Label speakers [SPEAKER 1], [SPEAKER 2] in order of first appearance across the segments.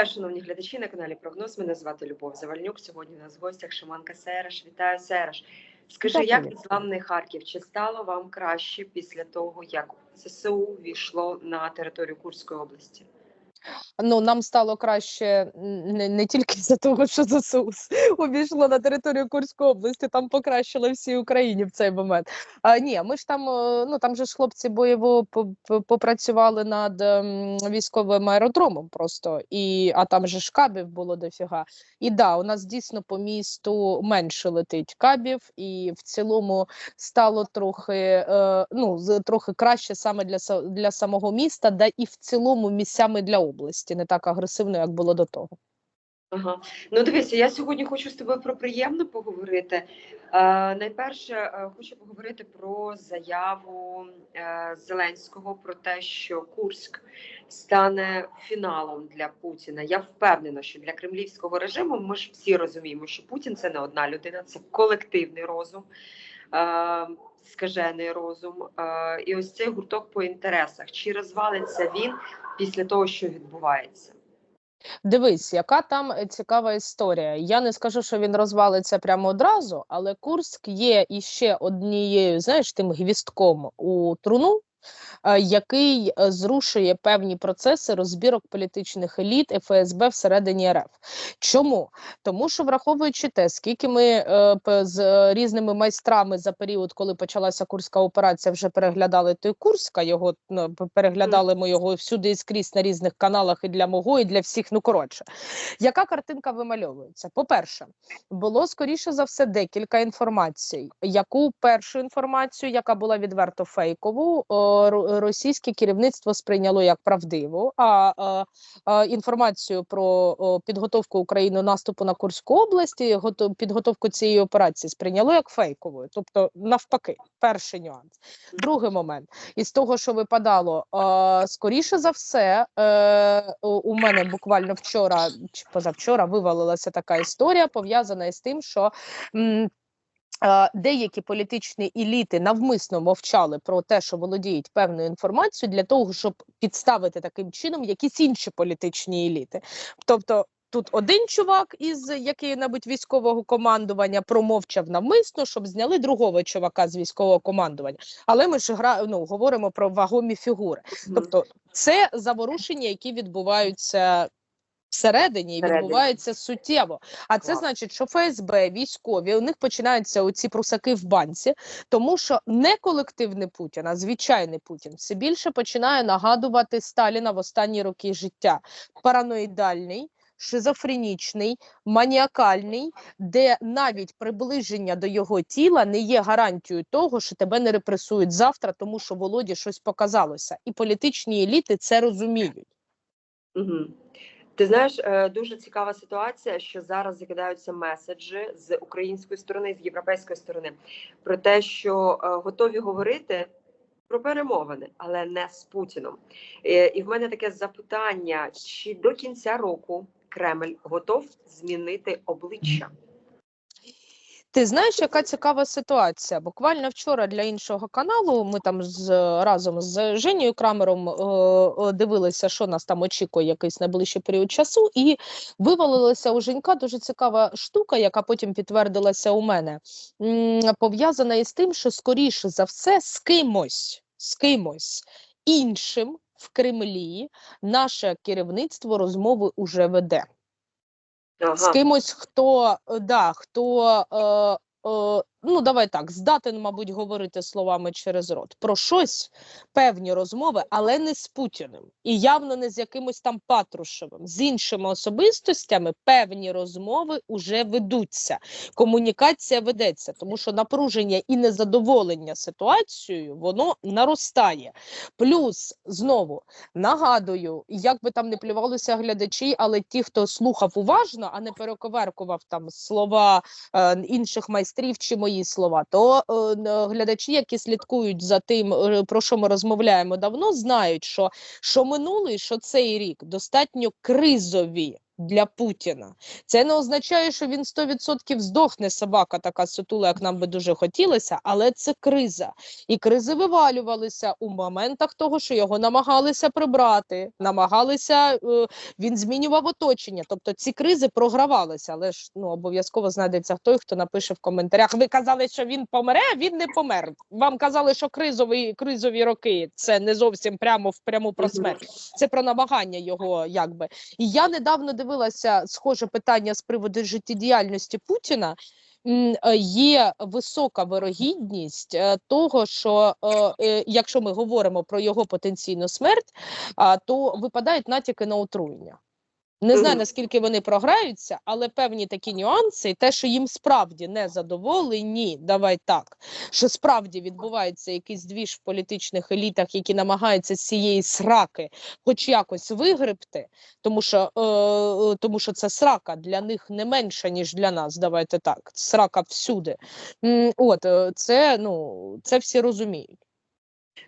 [SPEAKER 1] Вітаю, шановні глядачі на каналі Прогноз. Мене звати Любов Завальнюк. Сьогодні у нас в гостях Шиманка Сереш. Вітаю, Сереш. Скажи,
[SPEAKER 2] як
[SPEAKER 1] як незламний Харків? Чи стало вам краще після того, як ЗСУ війшло на територію Курської області?
[SPEAKER 2] Ну, нам стало краще не, не тільки за того, що ЗСУ увійшло на територію Курської області, там покращили всій Україні в цей момент. А, ні, ми ж там, е, ну там же ж хлопці бойово по- по- попрацювали над ем, військовим аеродромом просто, і, а там же ж кабів було дофіга. І да, у нас дійсно по місту менше летить кабів, і в цілому стало трохи, е, ну, трохи краще саме для, для самого міста, да і в цілому місцями для області, не так агресивно, як було до того.
[SPEAKER 1] Ага. Ну дивися, я сьогодні хочу з тобою про приємне поговорити. Е, найперше, е, хочу поговорити про заяву е, Зеленського про те, що Курськ стане фіналом для Путіна. Я впевнена, що для кремлівського режиму ми ж всі розуміємо, що Путін це не одна людина, це колективний розум. Е, Скажений розум, Е, і ось цей гурток по інтересах. Чи розвалиться він після того, що відбувається?
[SPEAKER 2] Дивись, яка там цікава історія. Я не скажу, що він розвалиться прямо одразу, але Курськ є іще однією, знаєш, тим гвістком у труну, який е, зрушує певні процеси розбірок політичних еліт ФСБ всередині РФ. Чому? Тому що враховуючи те, скільки ми е, з е, різними майстрами за період, коли почалася курська операція, вже переглядали той Курська, його ну, переглядали ми його всюди і скрізь на різних каналах і для мого, і для всіх. Ну коротше, яка картинка вимальовується? По-перше, було скоріше за все декілька інформацій. Яку першу інформацію, яка була відверто фейкову, російське керівництво сприйняло як правдиву, а, інформацію про підготовку України наступу на Курську область, і підготовку цієї операції сприйняло як фейковою. Тобто, навпаки, перший нюанс. Другий момент із того, що випадало, скоріше за все, е, у- мене буквально вчора чи позавчора вивалилася така історія, пов'язана із тим, що. Е, Деякі політичні еліти навмисно мовчали про те, що володіють певною інформацією, для того, щоб підставити таким чином якісь інші політичні еліти. Тобто тут один чувак із якого-небудь військового командування промовчав навмисно, щоб зняли другого чувака з військового командування. Але ми ж гра, ну, говоримо про вагомі фігури. Тобто це заворушення, які відбуваються. Всередині і відбувається суттєво. А це значить, що ФСБ, військові, у них починаються оці прусаки в банці, тому що не колективний Путін, а звичайний Путін все більше починає нагадувати Сталіна в останні роки життя. Параноїдальний, шизофренічний, маніакальний, де навіть приближення до його тіла не є гарантією того, що тебе не репресують завтра, тому що Володі щось показалося. І політичні еліти це розуміють.
[SPEAKER 1] Угу. Ти знаєш, е, дуже цікава ситуація, що зараз закидаються меседжі з української сторони, з європейської сторони про те, що е, готові говорити про перемовини, але не з Путіном. Е, І в мене таке запитання: чи до кінця року Кремль готов змінити обличчя?
[SPEAKER 2] Ти знаєш, яка цікава ситуація? Буквально вчора для іншого каналу ми там з разом з Женією Крамером е, е, дивилися, що нас там очікує якийсь найближчий період часу, і вивалилася у Женька дуже цікава штука, яка потім підтвердилася у мене, пов'язана із тим, що скоріше за все з кимось, з кимось іншим в Кремлі наше керівництво розмови уже веде з кимось, хто е, да, хто е, е, ну давай так, здатен, мабуть, говорити словами через рот про щось, певні розмови, але не з Путіним, і явно не з якимось там Патрушевим. З іншими особистостями певні розмови уже ведуться. Комунікація ведеться, тому що напруження і незадоволення ситуацією воно наростає. Плюс знову нагадую, як би там не плювалися глядачі, але ті, хто слухав уважно, а не перековеркував там слова е, інших майстрів чи мої слова, то е, глядачі, які слідкують за тим, е, про що ми розмовляємо давно, знають, що, що минулий, що цей рік достатньо кризові. Для Путіна. Це не означає, що він 100% здохне собака, така сутула, як нам би дуже хотілося, але це криза. І кризи вивалювалися у моментах того, що його намагалися прибрати, намагалися е, він змінював оточення. Тобто ці кризи програвалися, але ж ну обов'язково знайдеться той, хто напише в коментарях. Ви казали, що він помре, а він не помер. Вам казали, що кризові кризові роки це не зовсім прямо в пряму про смерть. Це про намагання його, якби. І я недавно дивилася схоже питання з приводу життєдіяльності Путіна. Е, Є висока вирогідність е, того, що е, якщо ми говоримо про його потенційну смерть, то випадають натяки на отруєння. Не знаю, наскільки вони програються, але певні такі нюанси, і те, що їм справді не задоволені, давай так, що справді відбувається якийсь двіж в політичних елітах, які намагаються з цієї сраки хоч якось вигребти, тому що, е, е, тому що це срака для них не менша, ніж для нас. Давайте так. Срака всюди. От е, це ну це всі розуміють.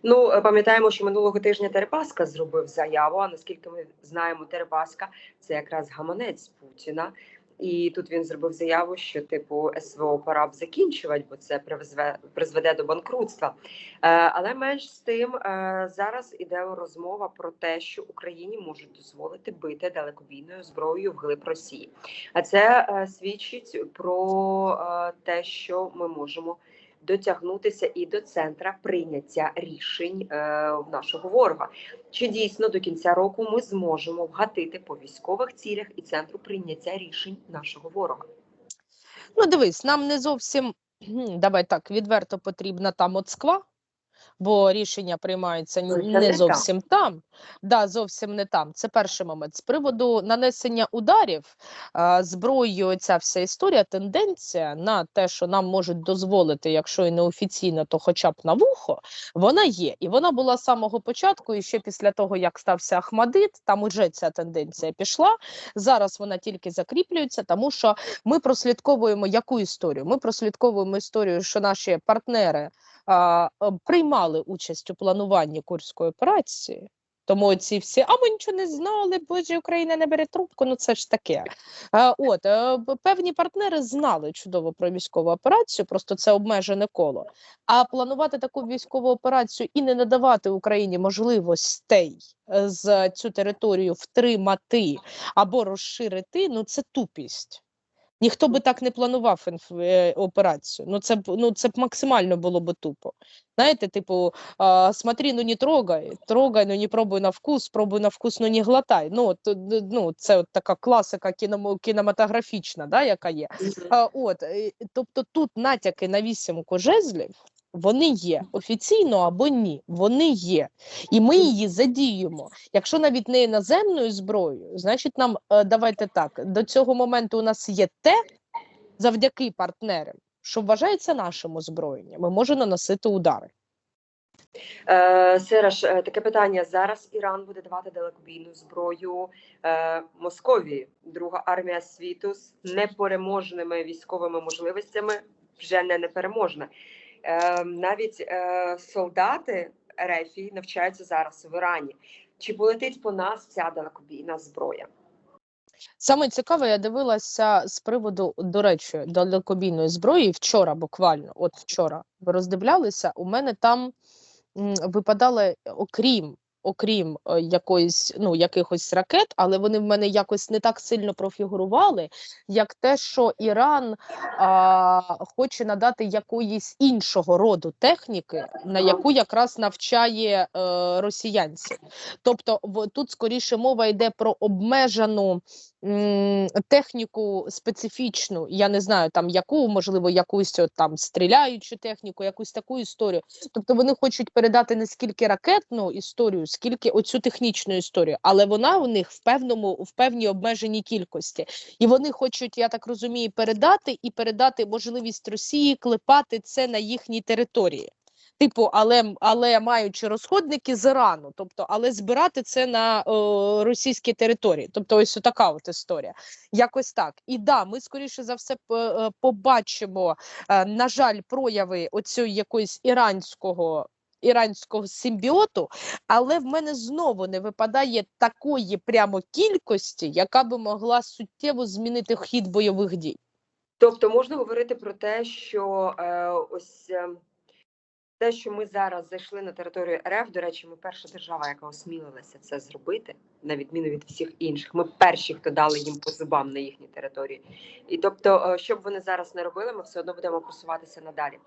[SPEAKER 1] Ну, е, пам'ятаємо, що минулого тижня Терепаска зробив заяву. А наскільки ми знаємо, Терепаска це якраз гаманець Путіна. І тут він зробив заяву, що типу СВО пора б закінчувати, бо це призве призведе до банкрутства. Е, але менш з тим, е, зараз іде розмова про те, що Україні можуть дозволити бити далекобійною зброєю вглиб Росії. А це свідчить про те, що ми можемо дотягнутися і до центра прийняття рішень е, в нашого ворога. Чи дійсно до кінця року ми зможемо вгатити по військових цілях і центру прийняття рішень нашого ворога?
[SPEAKER 2] Ну, дивись, нам не зовсім давай так відверто потрібна та Москва, бо рішення приймаються не зовсім там. Да, зовсім не там. Це перший момент. З приводу нанесення ударів зброєю, ця вся історія, тенденція на те, що нам можуть дозволити, якщо і не офіційно, то хоча б на вухо, вона є. І вона була з самого початку, і ще після того, як стався Ахмадит, там уже ця тенденція пішла. Зараз вона тільки закріплюється, тому що ми прослідковуємо яку історію? Ми прослідковуємо історію, що наші партнери а, е, приймали участь у плануванні курської операції. Тому ці всі, а ми нічого не знали, боже, Україна не бере трубку. Ну це ж таке. От е, певні партнери знали чудово про військову операцію, просто це обмежене коло. А планувати таку військову операцію і не надавати Україні можливостей е, з цю територію втримати або розширити, ну це тупість. Ніхто би так не планував е, операцію. Ну це б ну це б максимально було б тупо. Знаєте, типу, а, смотри, ну не трогай, трогай, ну не пробуй на вкус, пробуй на вкус, ну не глотай. Ну, от, ну це от така класика кіном, кінематографічна, да, яка є. А, от, е, тобто тут натяки на вісімку жезлів. Вони є офіційно або ні, вони є, і ми її задіємо. Якщо навіть не іноземною зброєю, значить нам е, давайте так. До цього моменту у нас є те, завдяки партнерам, що вважається нашим озброєнням. Ми можемо наносити удари.
[SPEAKER 1] Е, Сереж, е, таке питання. Зараз Іран буде давати далекобійну зброю е, Московії. Друга армія світу з непереможними військовими можливостями вже не непереможна. Е, навіть е, солдати РФ навчаються зараз в Ірані. Чи полетить по нас ця далекобійна зброя?
[SPEAKER 2] Саме цікаве, я дивилася з приводу, до речі, далекобійної зброї вчора, буквально, от вчора ви роздивлялися, у мене там випадали, окрім, окрім е, якоїсь, ну, якихось ракет, але вони в мене якось не так сильно профігурували, як те, що Іран а, хоче надати якоїсь іншого роду техніки, на яку якраз навчає е, росіянці. Тобто, в, тут скоріше мова йде про обмежену техніку специфічну, я не знаю там яку, можливо, якусь от, там стріляючу техніку, якусь таку історію. Тобто вони хочуть передати не скільки ракетну історію, скільки оцю технічну історію, але вона у них в певному в певній обмеженій кількості. І вони хочуть, я так розумію, передати і передати можливість Росії клепати це на їхній території. Типу, але, але маючи розходники з Ірану, тобто, але збирати це на о, російській території. Тобто, ось така от історія. Якось так. І да, ми скоріше за все е, побачимо, е, на жаль, прояви оцього якоїсь іранського іранського симбіоту, але в мене знову не випадає такої прямо кількості, яка би могла суттєво змінити хід бойових дій.
[SPEAKER 1] Тобто можна говорити про те, що е, ось е, те, що ми зараз зайшли на територію РФ, до речі, ми перша держава, яка осмілилася це зробити, на відміну від всіх інших. Ми перші, хто дали їм по зубам на їхній території. І тобто, е, що б вони зараз не робили, ми все одно будемо просуватися надалі.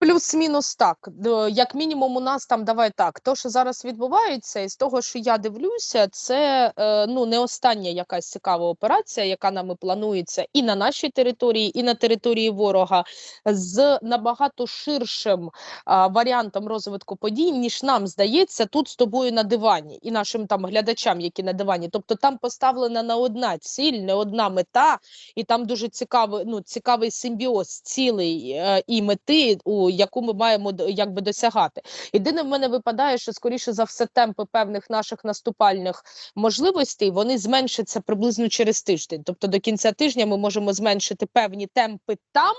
[SPEAKER 2] Плюс-мінус так. Як мінімум, у нас там давай так. То, що зараз відбувається, і з того, що я дивлюся, це е, ну не остання якась цікава операція, яка нами планується і на нашій території, і на території ворога з набагато ширшим а, варіантом розвитку подій, ніж нам здається, тут з тобою на дивані, і нашим там глядачам, які на дивані. Тобто там поставлена на одна ціль, не одна мета, і там дуже цікавий, ну цікавий симбіоз цілей е, і мети, у яку ми маємо якби досягати. Єдине в мене випадає, що скоріше за все темпи певних наших наступальних можливостей вони зменшаться приблизно через тиждень. Тобто до кінця тижня ми можемо зменшити певні темпи там.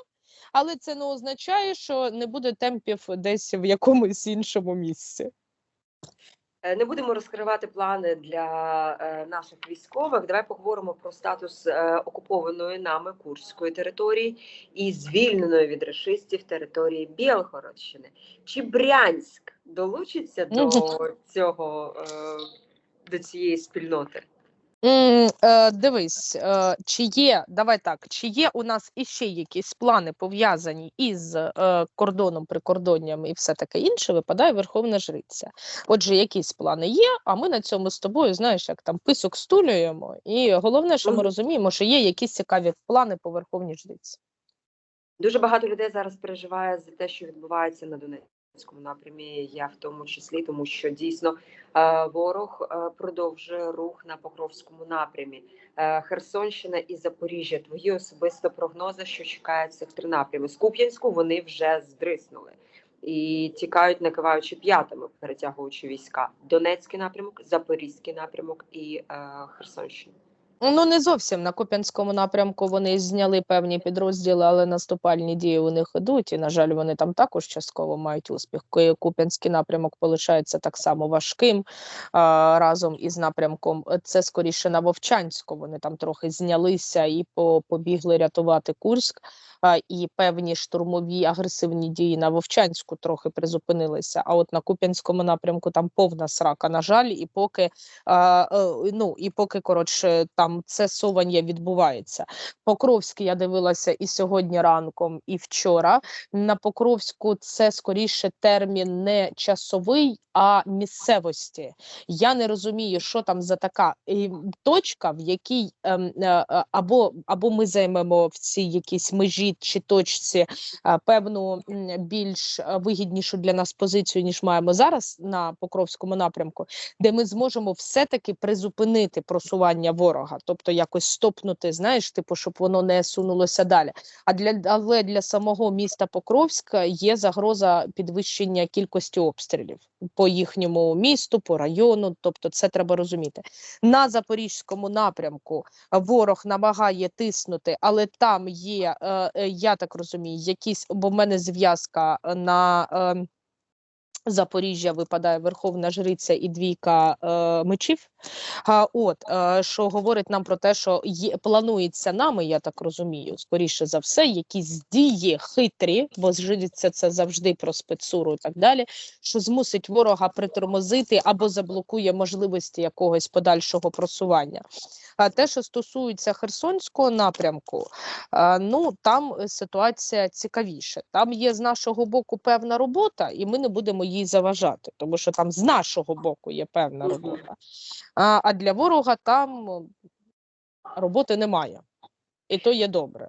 [SPEAKER 2] Але це не означає, що не буде темпів десь в якомусь іншому місці.
[SPEAKER 1] Е, Не будемо розкривати плани для е, наших військових. Давай поговоримо про статус е, окупованої нами Курської території і звільненої від рашистів території Білгородщини. Чи Брянськ долучиться до цього до цієї спільноти?
[SPEAKER 2] М, е, дивись, е, чи є, давай так, чи є у нас іще якісь плани пов'язані із е, кордоном, прикордонням і все таке інше, випадає Верховна Жриця. Отже, якісь плани є, а ми на цьому з тобою, знаєш, як там писок стулюємо. І головне, що ми розуміємо, що є якісь цікаві плани по Верховній Жриці.
[SPEAKER 1] Дуже багато людей зараз переживає за те, що відбувається на Донецькому напрямі. Я в тому числі, тому що дійсно е, ворог е, продовжує рух на Покровському напрямі. Е, Херсонщина і Запоріжжя. Твої особисто прогнози, що чекають цих три напрями. З Куп'янську вони вже здриснули і тікають, накиваючи п'ятами, перетягуючи війська. Донецький напрямок, Запорізький напрямок і Херсонщина.
[SPEAKER 2] Ну, не зовсім на Куп'янському напрямку вони зняли певні підрозділи, але наступальні дії у них ідуть. І, на жаль, вони там також частково мають успіх. Куп'янський напрямок полишається так само важким а, разом із напрямком. е, Це скоріше на Вовчанську. Вони там трохи знялися і побігли рятувати Курськ. А, і певні штурмові агресивні дії на Вовчанську трохи призупинилися. А от на Куп'янському напрямку там повна срака, на жаль, і поки а, е, ну і поки коротше там це совання відбувається. Покровський я дивилася і сьогодні ранком, і вчора. На Покровську це скоріше термін не часовий, а місцевості. Я не розумію, що там за така точка, в якій ем, е, е, або, або ми займемо в цій якійсь межі чи точці е, певну більш е, вигіднішу для нас позицію, ніж маємо зараз на Покровському напрямку, де ми зможемо все-таки призупинити просування ворога, тобто якось стопнути, знаєш, типу, щоб воно не сунулося далі. А для але для самого міста Покровська є загроза підвищення кількості обстрілів по їхньому місту, по району. Тобто, це треба розуміти. На запорізькому напрямку ворог намагає тиснути, але там є, е, е, я так розумію, якісь, бо в мене зв'язка на. Е, Запоріжжя випадає Верховна Жриця і двійка е, мечів. А, от е, що говорить нам про те, що є, планується нами, я так розумію, скоріше за все, якісь дії хитрі, бо жриця це завжди про спецуру і так далі, що змусить ворога притормозити або заблокує можливості якогось подальшого просування. А те, що стосується Херсонського напрямку, а, ну там е, ситуація цікавіша. Там є з нашого боку певна робота, і ми не будемо їй заважати, тому що там з нашого боку є певна робота. А, а для ворога там роботи немає, і то є добре.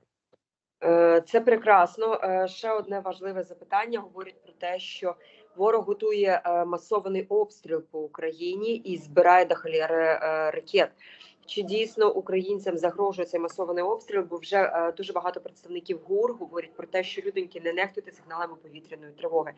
[SPEAKER 1] Е, Це прекрасно. Е, Ще одне важливе запитання говорить про те, що ворог готує е, масований обстріл по Україні і збирає е, ракет. Чи дійсно українцям загрожує цей масований обстріл? Бо вже е, дуже багато представників ГУР говорять про те, що людоньки не нехтуйте сигналами повітряної тривоги.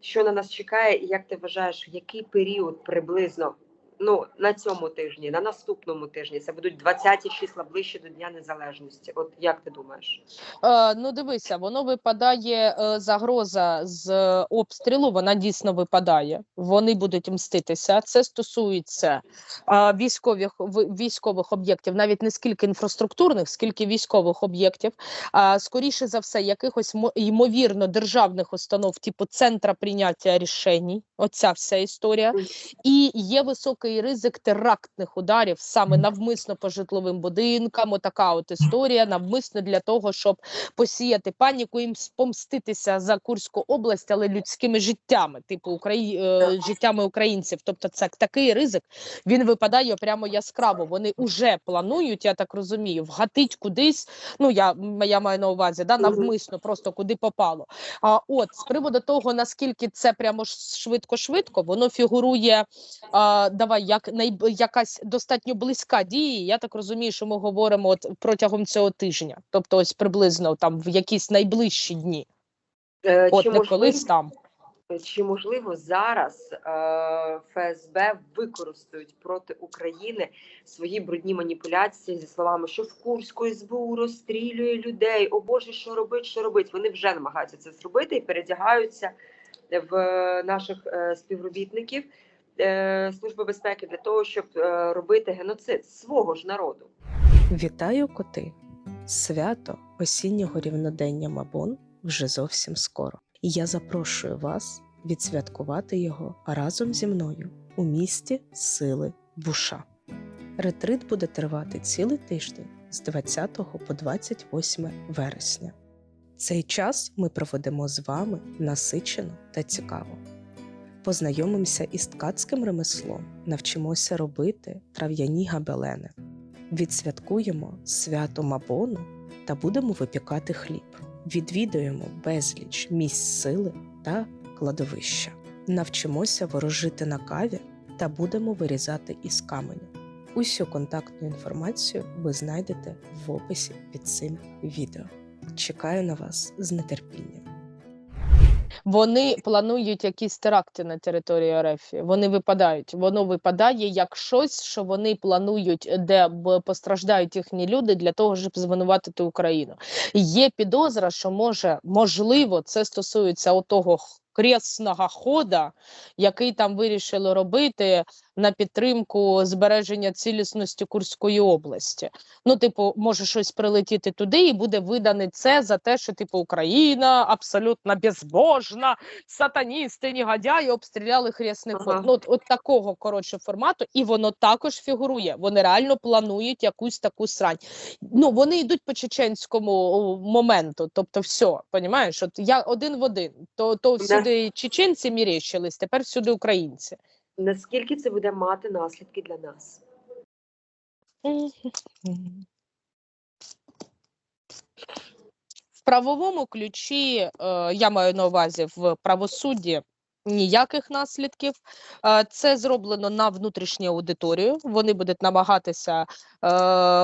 [SPEAKER 1] Що на нас чекає, і як ти вважаєш, в який період приблизно Ну, на цьому тижні, на наступному тижні. Це будуть 20 числа ближче до Дня Незалежності. От як ти думаєш?
[SPEAKER 2] Е, ну, дивися, воно випадає е, загроза з е, обстрілу. Вона дійсно випадає. Вони будуть мститися. Це стосується е, військових військових об'єктів, навіть не скільки інфраструктурних, скільки військових об'єктів. А скоріше за все, якихось ймовірно державних установ, типу центра прийняття рішень. Оця вся історія. І є високий ризик терактних ударів саме навмисно по житловим будинкам. Отака от історія, навмисно для того, щоб посіяти паніку і мс- помститися за Курську область, але людськими життями, типу Украї... е, життями українців. Тобто, це такий ризик він випадає прямо яскраво. Вони вже планують, я так розумію, вгатить кудись. Ну я, я маю на увазі, да, навмисно, просто куди попало. А от з приводу того, наскільки це прямо швидко-швидко, воно фігурує. А, давай, як най... якась достатньо близька дія. Я так розумію, що ми говоримо от протягом цього тижня, тобто ось приблизно там в якісь найближчі дні,
[SPEAKER 1] Е,
[SPEAKER 2] от
[SPEAKER 1] чи,
[SPEAKER 2] не
[SPEAKER 1] можливо,
[SPEAKER 2] колись там.
[SPEAKER 1] чи можливо зараз е, ФСБ використають проти України свої брудні маніпуляції зі словами, що в Курську СБУ розстрілює людей? О Боже, що робить, що робить? Вони вже намагаються це зробити і передягаються в наших е, співробітників е, Служби безпеки для того, щоб е, робити геноцид свого ж народу.
[SPEAKER 3] Вітаю коти! Свято осіннього рівнодення Мабон вже зовсім скоро. І я запрошую вас відсвяткувати його разом зі мною у місті Сили Буша. Ретрит буде тривати цілий тиждень з 20 по 28 вересня. Цей час ми проведемо з вами насичено та цікаво. Познайомимося із ткацьким ремеслом, навчимося робити трав'яні габелени відсвяткуємо свято Мабону та будемо випікати хліб. Відвідуємо безліч місць сили та кладовища. Навчимося ворожити на каві та будемо вирізати із каменю. Усю контактну інформацію ви знайдете в описі під цим відео. Чекаю на вас з нетерпінням.
[SPEAKER 2] Вони планують якісь теракти на території РФ. Вони випадають. Воно випадає як щось, що вони планують, де постраждають їхні люди для того, щоб звинуватити Україну. Є підозра, що може можливо це стосується отого кресного хода, який там вирішили робити на підтримку збереження цілісності Курської області. Ну, типу, може щось прилетіти туди, і буде видане це за те, що типу Україна абсолютно безбожна, сатаністи, негодяї обстріляли хресний.
[SPEAKER 1] Ага.
[SPEAKER 2] Ну, от, от такого коротше формату, і воно також фігурує. Вони реально планують якусь таку срань. Ну вони йдуть по чеченському моменту. Тобто, все, понімаєш, от я один в один. То, то
[SPEAKER 1] Да.
[SPEAKER 2] чеченці мірещились, тепер всюди українці.
[SPEAKER 1] Наскільки це буде мати наслідки для нас?
[SPEAKER 2] В правовому ключі, е, я маю на увазі в правосудді. Ніяких наслідків. Е, Це зроблено на внутрішню аудиторію. Вони будуть намагатися е,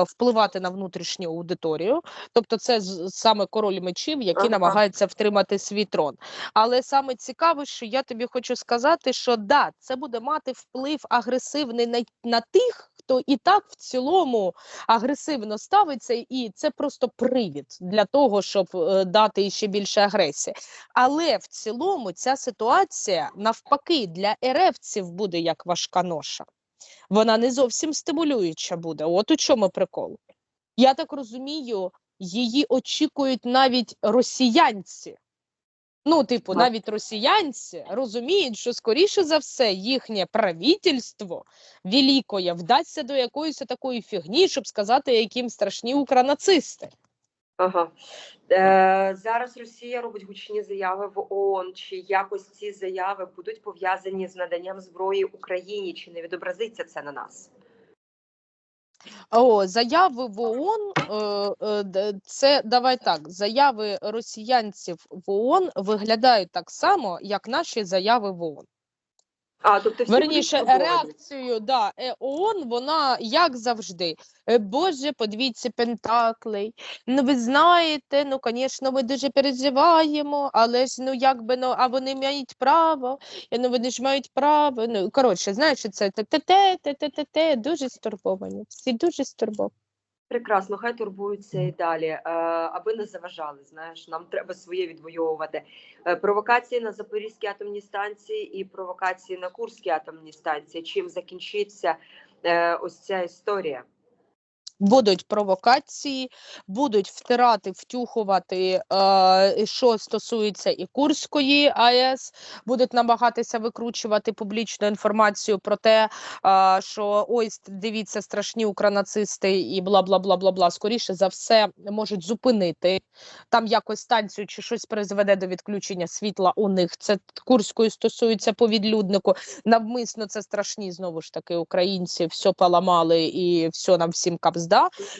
[SPEAKER 2] впливати на внутрішню аудиторію. Тобто, це саме король мечів, який
[SPEAKER 1] Ага.
[SPEAKER 2] намагається втримати свій трон. Але саме цікаве, що я тобі хочу сказати, що да, це буде мати вплив агресивний на, на тих, хто і так в цілому агресивно ставиться, і це просто привід для того, щоб е, дати ще більше агресії. Але в цілому ця ситуація навпаки для еревців буде як важка ноша. Вона не зовсім стимулююча буде. От у чому прикол. Я так розумію, її очікують навіть росіянці. Ну, типу, навіть росіянці розуміють, що скоріше за все їхнє правительство великое вдасться до якоїсь такої фігні, щоб сказати, яким страшні укранацисти.
[SPEAKER 1] Ага. Е, зараз Росія робить гучні заяви в ООН. Чи якось ці заяви будуть пов'язані з наданням зброї Україні? Чи не відобразиться це на нас?
[SPEAKER 2] О, заяви в ООН, е, е, це давай так. Заяви росіянців в ООН виглядають так само, як наші заяви в ООН.
[SPEAKER 1] А, тобто всі
[SPEAKER 2] Верніше, реакцією да, ООН, вона як завжди. Е, Боже, подивіться Пентаклей. Ну, ви знаєте, ну, звісно, ми дуже переживаємо, але ж ну якби ну, а вони мають право, і, ну вони ж мають право. Ну, коротше, знаєш, це те-те-те, те-те-те, дуже стурбовані. Всі дуже стурбовані.
[SPEAKER 1] Прекрасно, хай турбуються і далі, е, аби не заважали. Знаєш, нам треба своє відвоювати. Е, Провокації на Запорізькій атомній станції і провокації на Курській атомній станції. Чим закінчиться е, ось ця історія?
[SPEAKER 2] Будуть провокації, будуть втирати, втюхувати, е, що стосується і Курської АЕС, будуть намагатися викручувати публічну інформацію про те, е, що ось дивіться страшні укранацисти і бла бла бла бла бла. Скоріше за все можуть зупинити там якось станцію чи щось призведе до відключення світла у них. Це Курської стосується по відлюднику. Навмисно це страшні знову ж таки українці, все поламали і все нам всім капзда.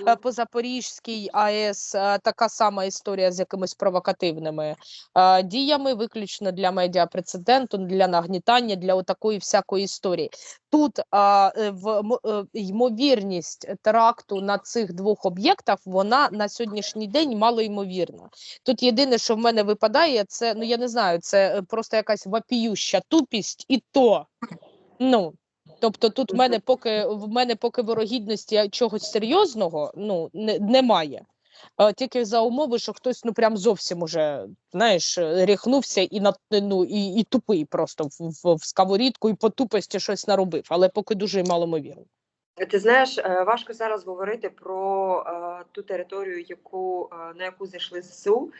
[SPEAKER 2] Е, По Запорізькій АЕС е, така сама історія з якимись провокативними е, діями, виключно для медіапрецеденту, для нагнітання, для отакої всякої історії. Тут в м- ймовірність теракту на цих двох об'єктах вона на сьогоднішній день малоймовірна. Тут єдине, що в мене випадає, це ну я не знаю, це просто якась вапіюща тупість, і то ну. Тобто тут в мене поки в мене поки вирогідності чогось серйозного ну не, немає. Тільки за умови, що хтось ну прям зовсім уже знаєш, ріхнувся і на ну і, і тупий просто в, в, в сковорідку і по тупості щось наробив, але поки дуже маломовірно.
[SPEAKER 1] Ти знаєш, е, важко зараз говорити про е, ту територію, яку е, на яку зайшли ЗСУ,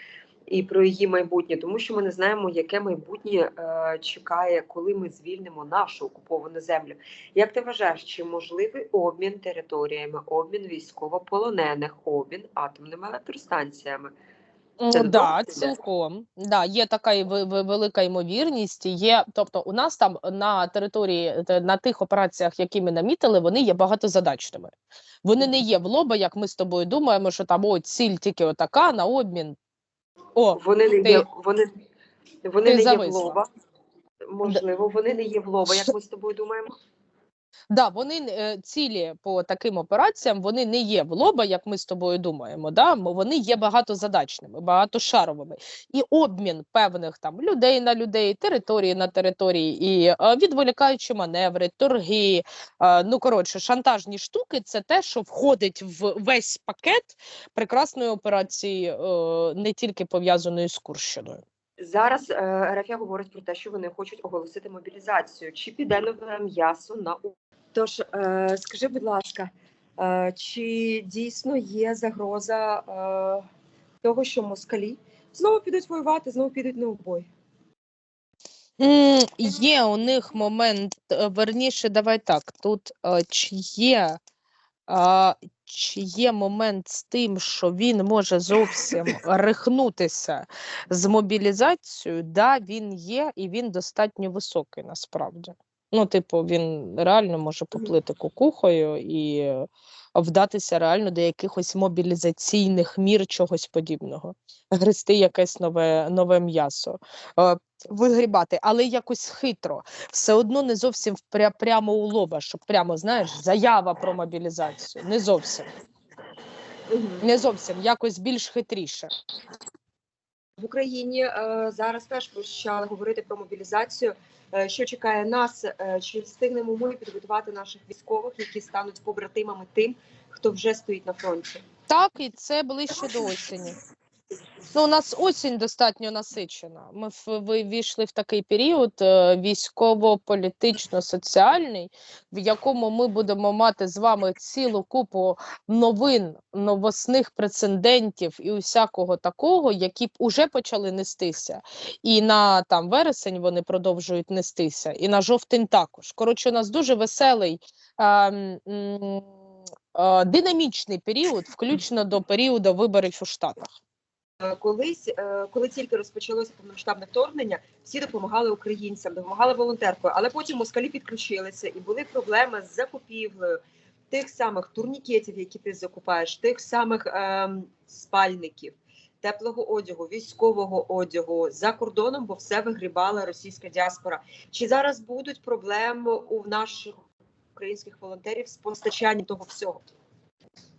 [SPEAKER 1] і про її майбутнє, тому що ми не знаємо, яке майбутнє е, чекає, коли ми звільнимо нашу окуповану землю. Як ти вважаєш, чи можливий обмін територіями, обмін військовополонених, обмін атомними електростанціями? Це
[SPEAKER 2] Да, цілком. Да, є така велика ймовірність. Є, тобто, у нас там на території те- на тих операціях, які ми намітили, вони є багатозадачними. Вони не є в лоба, як ми з тобою думаємо, що там о, ціль тільки отака на обмін. О,
[SPEAKER 1] Вони не
[SPEAKER 2] ти-
[SPEAKER 1] є, вони, вони
[SPEAKER 2] ти
[SPEAKER 1] не є в лоба. Можливо, вони не є в лоба, як ми з тобою думаємо.
[SPEAKER 2] Да, вони е, цілі по таким операціям вони не є в лоба, як ми з тобою думаємо. Да? Вони є багатозадачними, багатошаровими. І обмін певних там людей на людей, території на території, і е, відволікаючі маневри, торги. е, ну коротше, шантажні штуки це те, що входить в весь пакет прекрасної операції, не тільки пов'язаної з Курщиною.
[SPEAKER 1] Зараз е, РФ говорить про те, що вони хочуть оголосити мобілізацію. Чи піде нове м'ясо на Тож е, скажи, будь ласка, е, чи дійсно є загроза того, що москалі знову підуть воювати, знову підуть на убой?
[SPEAKER 2] Є у них момент, верніше, давай так. Тут чи є, а, чи є момент з тим, що він може зовсім рихнутися з мобілізацією? Да, він є, і він достатньо високий насправді. Ну, типу, він реально може поплити кукухою і вдатися реально до якихось мобілізаційних мір, чогось подібного, гризти якесь нове, нове м'ясо. Вигрібати, але якось хитро. Все одно не зовсім пря- прямо у лоба, щоб прямо, знаєш, заява про мобілізацію. Не зовсім. Не зовсім, якось більш хитріше.
[SPEAKER 1] В Україні е, зараз теж почали говорити про мобілізацію. Е, що чекає нас? Е, чи встигнемо ми підготувати наших військових, які стануть побратимами тим, хто вже стоїть на фронті?
[SPEAKER 2] Так, і це ближче до осені. Ну, у нас осінь достатньо насичена. Ми в- ви- війшли в такий період е, військово-політично-соціальний, в якому ми будемо мати з вами цілу купу новин, новосних прецедентів і усякого такого, які б уже почали нестися. І на там вересень вони продовжують нестися, і на жовтень також. Коротше, у нас дуже веселий. е, Динамічний період, включно до періоду виборів у Штатах.
[SPEAKER 1] Е, Колись, е, коли тільки розпочалося повномасштабне вторгнення, всі допомагали українцям, допомагали волонтеркою, але потім москалі підключилися і були проблеми з закупівлею тих самих турнікетів, які ти закупаєш, тих самих ем, спальників, теплого одягу, військового одягу за кордоном, бо все вигрібала російська діаспора. Чи зараз будуть проблеми у наших українських волонтерів з постачанням того всього?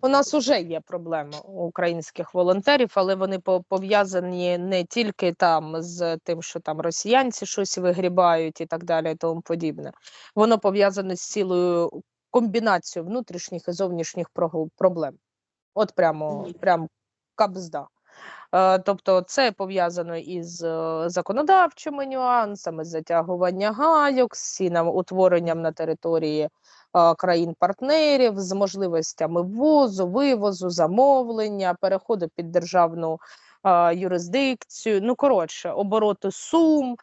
[SPEAKER 2] У нас вже є проблеми у українських волонтерів, але вони по- пов'язані не тільки там з тим, що там росіянці щось вигрібають і так далі, і тому подібне. Воно пов'язане з цілою комбінацією внутрішніх і зовнішніх проблем. От прямо,
[SPEAKER 1] прямо
[SPEAKER 2] прям кабзда. Е, Тобто це пов'язано із е, законодавчими нюансами, затягування гайок, з цінам утворенням на території е, країн-партнерів, з можливостями ввозу, вивозу, замовлення, переходу під державну юрисдикцію. Ну коротше, обороти сум,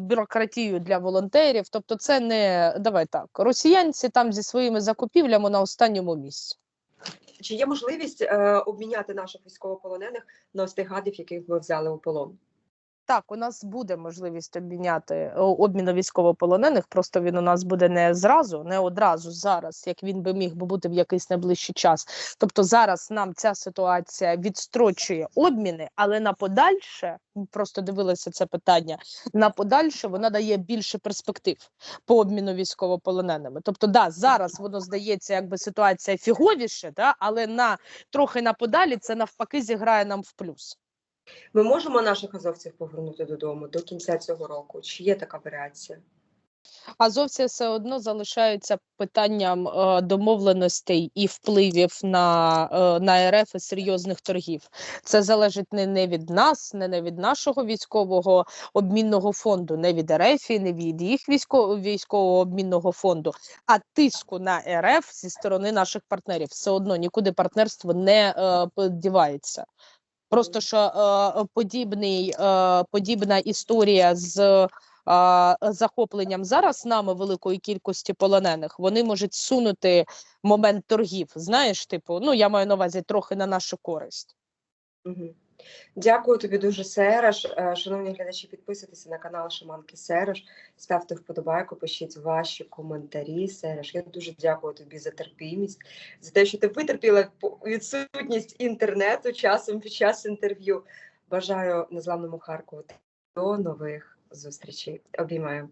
[SPEAKER 2] бюрократію для волонтерів. Тобто, це не давай так. Росіянці там зі своїми закупівлями на останньому місці.
[SPEAKER 1] Чи є можливість е, обміняти наших військовополонених на ось тих гадів, яких ми взяли у полон?
[SPEAKER 2] Так, у нас буде можливість обміняти обміну військовополонених. Просто він у нас буде не зразу, не одразу зараз, як він би міг би бути в якийсь найближчий час. Тобто зараз нам ця ситуація відстрочує обміни, але на подальше просто дивилися це питання. На подальше вона дає більше перспектив по обміну військовополоненими. Тобто, да, зараз воно здається, якби ситуація фіговіше, да, але на трохи на подалі це навпаки зіграє нам в плюс.
[SPEAKER 1] Ми можемо наших азовців повернути додому до кінця цього року? Чи є така варіація?
[SPEAKER 2] Азовці все одно залишаються питанням е, домовленостей і впливів на, е, на РФ і серйозних торгів. Це залежить не, не від нас, не, не від нашого військового обмінного фонду, не від РФ, і не від їх військового військового обмінного фонду, а тиску на РФ зі сторони наших партнерів. Все одно нікуди партнерство не е, подівається. Просто що е, подібний, е, подібна історія з е, захопленням зараз нами великої кількості полонених, вони можуть сунути момент торгів. Знаєш, типу, ну я маю на увазі трохи на нашу користь.
[SPEAKER 1] Угу. Дякую тобі дуже, Сереж. Е, Шановні глядачі, підписуйтеся на канал Шаманки Сереж, ставте вподобайку, пишіть ваші коментарі. Сереж, я дуже дякую тобі за терпімість, за те, що ти витерпіла відсутність інтернету часом під час інтерв'ю. Бажаю незламному Харкову до нових зустрічей. Обіймаю.